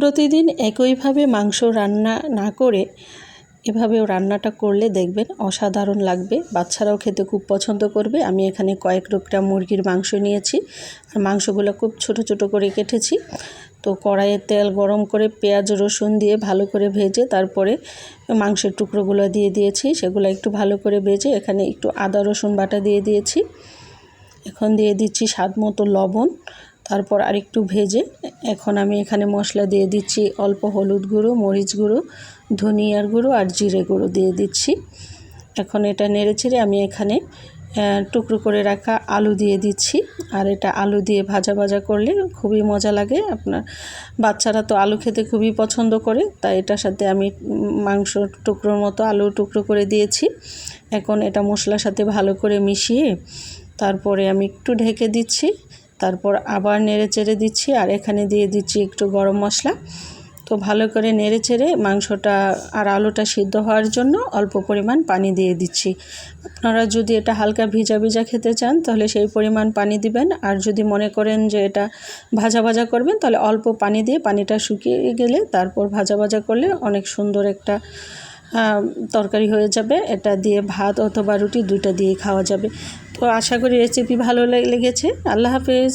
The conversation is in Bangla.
প্রতিদিন একইভাবে মাংস রান্না না করে এভাবেও রান্নাটা করলে দেখবেন অসাধারণ লাগবে। বাচ্চারাও খেতে খুব পছন্দ করবে। আমি এখানে কয়েক টুকরা মুরগির মাংস নিয়েছি। আর মাংসগুলো খুব ছোট ছোট করে কেটেছি। তো কড়াইয়ে তেল গরম করে পেঁয়াজ, রসুন দিয়ে ভালো করে ভেজে তারপরে মাংসের টুকরোগুলো দিয়ে দিয়েছি। সেগুলো একটু ভালো করে ভেজে এখানে একটু আদা, রসুন বাটা দিয়ে দিয়েছি। এখন দিয়ে দিচ্ছি স্বাদ মতো লবণ। তারপর আরেকটু ভেজে এখন আমি এখানে মশলা দিয়ে দিচ্ছি অল্প হলুদ গুঁড়ো, মরিচ গুঁড়ো, ধনিয়ার গুঁড়ো আর জিরে গুঁড়ো দিয়ে দিচ্ছি। এখন এটা নেড়ে ছেড়ে আমি এখানে টুকরো করে রাখা আলু দিয়ে দিচ্ছি। আর এটা আলু দিয়ে ভাজা ভাজা করলে খুবই মজা লাগে। আপনার বাচ্চারা তো আলু খেতে খুবই পছন্দ করে, তাই এটার সাথে আমি মাংস টুকরোর মতো আলু টুকরো করে দিয়েছি। এখন এটা মশলার সাথে ভালো করে মিশিয়ে তারপরে আমি একটু ঢেকে দিচ্ছি। তারপর আবার নেড়ে চেড়ে দিচ্ছি আর এখানে দিয়ে দিচ্ছি একটু গরম মশলা। তো ভালো করে নেড়ে চেড়ে মাংসটা আর আলুটা সিদ্ধ হওয়ার জন্য অল্প পরিমাণ পানি দিয়ে দিচ্ছি। আপনারা যদি এটা হালকা ভিজা ভিজা খেতে চান তাহলে সেই পরিমাণ পানি দিবেন। আর যদি মনে করেন যে এটা ভাজা ভাজা করবেন তাহলে অল্প পানি দিয়ে পানিটা শুকিয়ে গেলে তারপর ভাজা ভাজা করলে অনেক সুন্দর একটা তরকারি হয়ে যাবে। এটা দিয়ে ভাত অথবা রুটি দুইটা দিয়ে খাওয়া যাবে। তো আশা করি রেসিপি ভালো লেগেছে। আল্লাহ হাফেজ।